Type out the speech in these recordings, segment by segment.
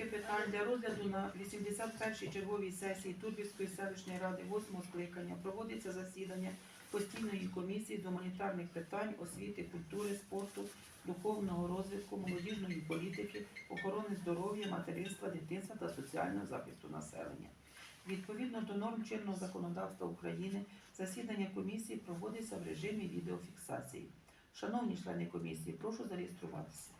Порядки питань для розгляду на 81-й черговій сесії Турбівської селищної ради 8 скликання проводиться засідання постійної комісії з гуманітарних питань, освіти, культури, спорту, духовного розвитку, молодіжної політики, охорони здоров'я, материнства, дитинства та соціального захисту населення. Відповідно до норм чинного законодавства України, засідання комісії проводиться в режимі відеофіксації. Шановні члени комісії, прошу зареєструватися.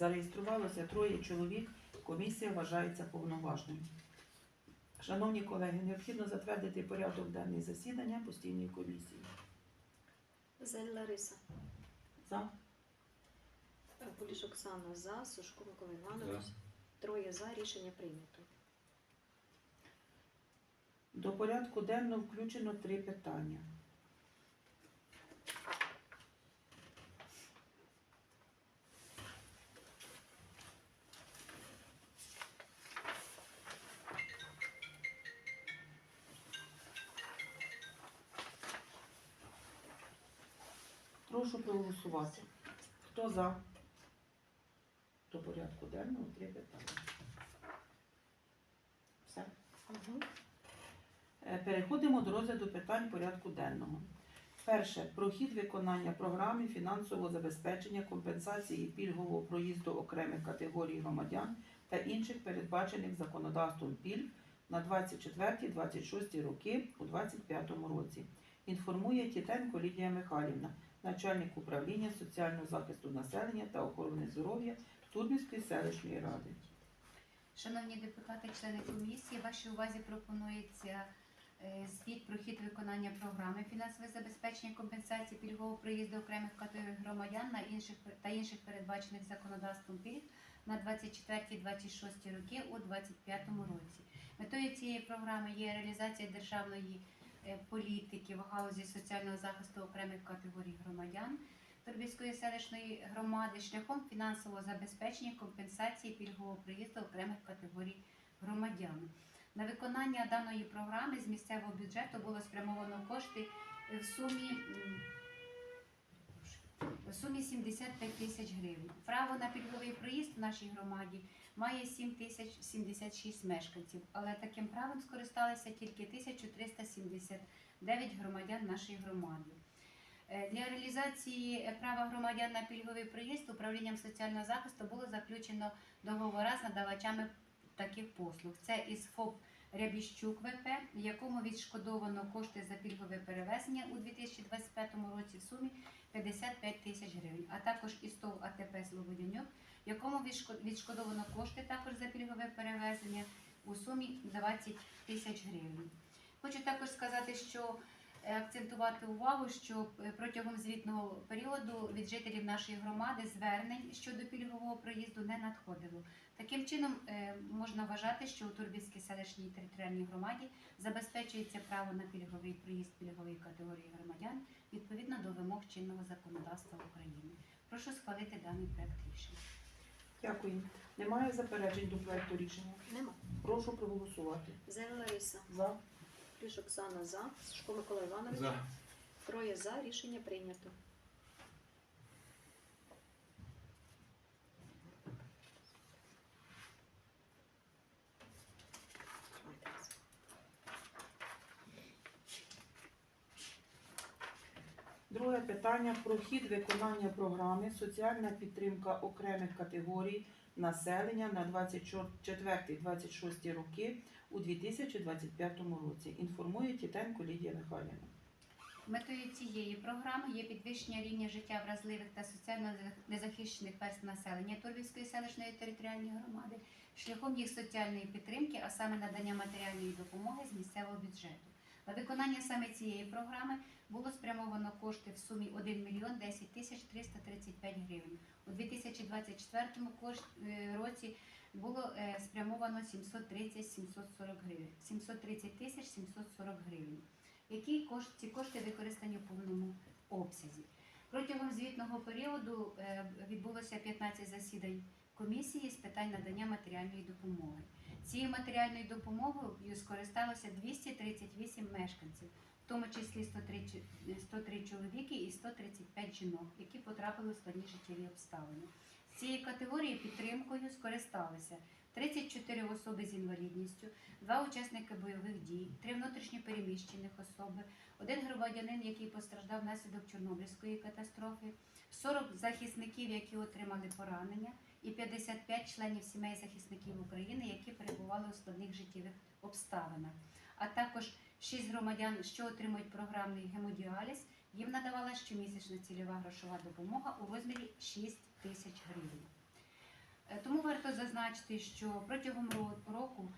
Зареєструвалося троє чоловік. Комісія вважається повноважною. Шановні колеги, необхідно затвердити порядок денний засідання постійної комісії. Зель Лариса. За. Куліш Оксана за. Сушко Микола Іванович. Троє за. Рішення прийнято. До порядку денного включено три питання. Прошу проголосувати. Хто за? До порядку денного три питання. Все. Е, Переходимо до розгляду питань порядку денного. Перше. Прохід виконання програми фінансового забезпечення компенсації пільгового проїзду окремих категорій громадян та інших передбачених законодавством пільг на 24-26 роки у 2025 році. Інформує Тітенко Лідія Михайлівна, начальник управління соціального захисту населення та охорони здоров'я Турбівської селищної ради. Шановні депутати, члени комісії, вашій увазі пропонується е, звіт про хід виконання програми фінансове забезпечення компенсації пільгового приїзду окремих категорій громадян на інших та інших передбачених законодавством пільг на 24-26 роки у 2025 році. Метою цієї програми є реалізація державної політики в галузі соціального захисту окремих категорій громадян. Турбівської селищної громади шляхом фінансового забезпечення компенсації пільгового приїзду окремих категорій громадян. На виконання даної програми з місцевого бюджету було спрямовано кошти в сумі, сумі 75 тисяч гривень. Право на пільговий проїзд в нашій громаді має 7 тисяч 76 мешканців, але таким правом скористалися тільки 1379 громадян нашої громади. Е, Для реалізації е, права громадян на пільговий проїзд управлінням соціального захисту було заключено договори з надавачами таких послуг. Це із ФОП Рябіщук ВП, якому відшкодовано кошти за пільгове перевезення у 2025 році в сумі 55 тисяч гривень, а також ІСТОВ АТП Слободянюк, в якому відшко- відшкодовано кошти також за пільгове перевезення у сумі 20 тисяч гривень. Хочу також сказати, що акцентувати увагу, що е, протягом звітного періоду від жителів нашої громади звернень щодо пільгового проїзду не надходило. Таким чином е, можна вважати, що у Турбівській селищній територіальній громаді забезпечується право на пільговий проїзд пільгової категорії громадян відповідно до вимог чинного законодавства України. Прошу схвалити даний проект рішення. Дякую. Немає заперечень до проекту рішення. Нема. Прошу проголосувати. Зель Лариса. За. Куліш Оксана за. Сушко Микола Іванович. За. Троє за. Рішення прийнято. Друге питання про хід виконання програми соціальна підтримка окремих категорій населення на 24-26 роки у 2025 році. Інформує Тітенко Лідія Михайлівна. Метою цієї програми є підвищення рівня життя вразливих та соціально незахищених верств населення Турбівської селищної територіальної громади шляхом їх соціальної підтримки, а саме надання матеріальної допомоги з місцевого бюджету. На виконання саме цієї програми було спрямовано кошти в сумі 1 мільйон 10 тисяч 335 гривень. У 2024 кош- е, році було е, спрямовано 730 740 гривень, 730 тисяч 740 гривень. Які кошти, ці кошти використані в повному обсязі. Протягом звітного періоду е, відбулося 15 засідань комісії з питань надання матеріальної допомоги. Цією матеріальною допомогою скористалося 238 мешканців, в тому числі 103, ч- 103 чоловіки і 135 жінок, які потрапили в складні життєві обставини. Цієї категорії підтримкою скористалися 34 особи з інвалідністю, два учасники бойових дій, три внутрішньо переміщених особи, один громадянин, який постраждав внаслідок Чорнобильської катастрофи, 40 захисників, які отримали поранення, і 55 членів сімей захисників України, які перебували у складних життєвих обставинах, а також 6 громадян, що отримують програмний гемодіаліз. Їм надавала щомісячна цільова грошова допомога у розмірі 6 тисяч гривень. Е, Тому варто зазначити, що протягом року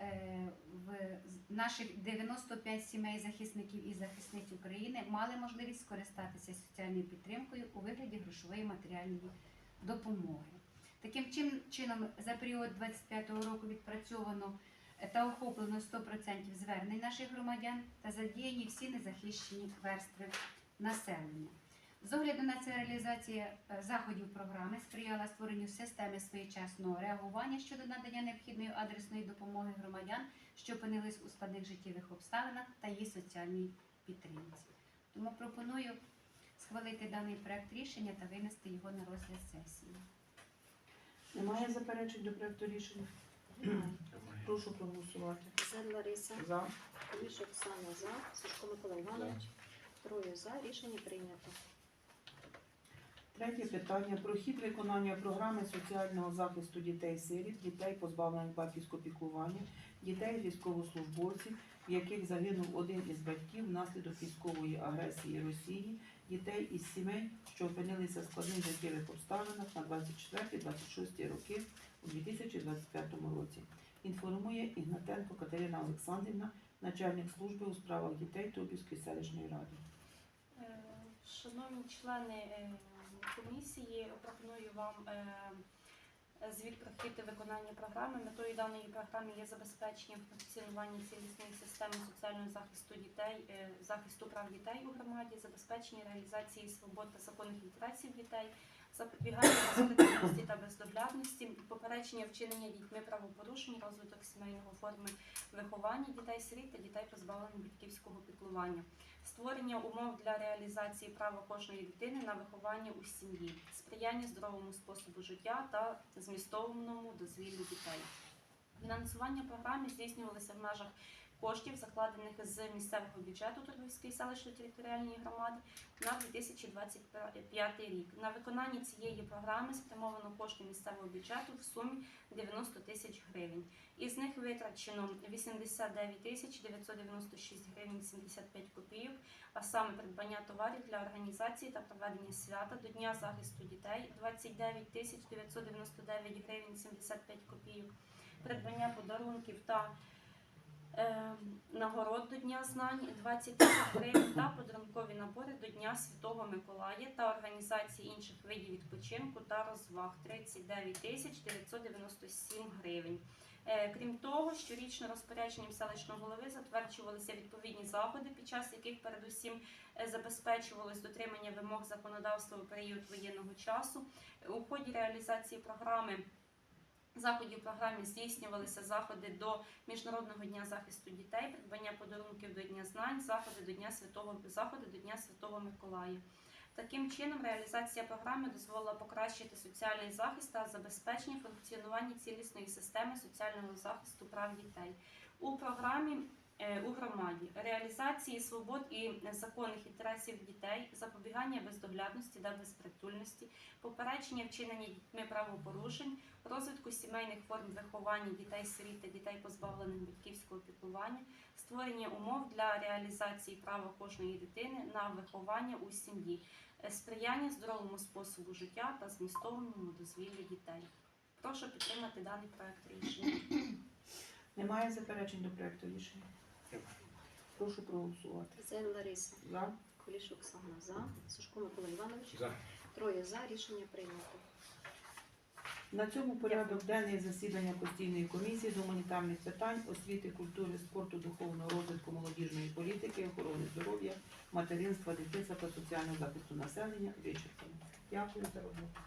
е, в наших 95 сімей захисників і захисниць України мали можливість скористатися соціальною підтримкою у вигляді грошової матеріальної допомоги. Таким чином, за період 25-го року відпрацьовано е, та охоплено 100% звернень наших громадян та задіяні всі незахищені верстви населення. З огляду на це реалізація е, заходів програми сприяла створенню системи своєчасного реагування щодо надання необхідної адресної допомоги громадян, що опинились у складних життєвих обставинах та її соціальній підтримці. Тому пропоную схвалити даний проект рішення та винести його на розгляд сесії. Немає заперечень до проекту рішення? Прошу проголосувати. Зен Лариса, За. Куліш Оксана за, Сушко Микола Іванович. Троє за. Рішення прийнято. Третє питання про хід виконання програми соціального захисту дітей-сиріт, дітей, позбавлених батьківського піклування, дітей військовослужбовців, в яких загинув один із батьків внаслідок військової агресії Росії, дітей із сімей, що опинилися в складних життєвих обставинах на 24-26 роки у 2025 році. Інформує Ігнатенко Катерина Олександрівна, начальник служби у справах дітей Трубівської селищної ради. Шановні члени е, комісії, пропоную вам е, звіт про хід виконання програми. Метою даної програми є забезпечення функціонування цілісної системи соціального захисту дітей, е, захисту прав дітей у громаді, забезпечення реалізації свобод та законних інтересів дітей, запобігання безпечності та бездоглядності, попередження вчинення дітьми правопорушень, розвиток сімейного форми виховання дітей-сиріт та дітей, позбавлених батьківського піклування створення умов для реалізації права кожної дитини на виховання у сім'ї, сприяння здоровому способу життя та змістовному дозвіллю дітей. Фінансування програми здійснювалося в межах коштів, закладених з місцевого бюджету Турбівської селищної територіальної громади на 2025 рік. На виконання цієї програми спрямовано кошти місцевого бюджету в сумі 90 тисяч гривень. Із них витрачено 89 тисяч 996 гривень 75 копійок, а саме придбання товарів для організації та проведення свята до Дня захисту дітей 29 тисяч 999 гривень 75 копійок, придбання подарунків та нагород до Дня знань 20 тисяч гривень та подарункові набори до Дня Святого Миколая та організації інших видів відпочинку та розваг 39 тисяч 997 гривень. Е, Крім того, щорічно розпорядженням селищного голови затверджувалися відповідні заходи, під час яких передусім е, забезпечувалось дотримання вимог законодавства у період воєнного часу. У ході реалізації програми заходів програмі здійснювалися заходи до Міжнародного дня захисту дітей, придбання подарунків до Дня знань, заходи до Дня Святого заходи до Дня Святого Миколая. Таким чином, реалізація програми дозволила покращити соціальний захист та забезпечення функціонування цілісної системи соціального захисту прав дітей. У програмі у громаді реалізації свобод і законних інтересів дітей, запобігання бездоглядності та безпритульності, попередження вчинення дітьми правопорушень, розвитку сімейних форм виховання дітей-сиріт та дітей, позбавлених батьківського піклування, створення умов для реалізації права кожної дитини на виховання у сім'ї, е, сприяння здоровому способу життя та змістовному дозвіллю дітей. Прошу підтримати даний проект рішення. Немає заперечень до проекту рішення? Прошу проголосувати. Зен Лариса, За. Куліш Оксана за, Сушко Микола Іванович. За. Троє за. Рішення прийнято. На цьому порядок денний засідання постійної комісії з гуманітарних питань, освіти, культури, спорту, духовного розвитку, молодіжної політики, охорони здоров'я, материнства, дитинства та соціального захисту населення вичерпано. Дякую за роботу.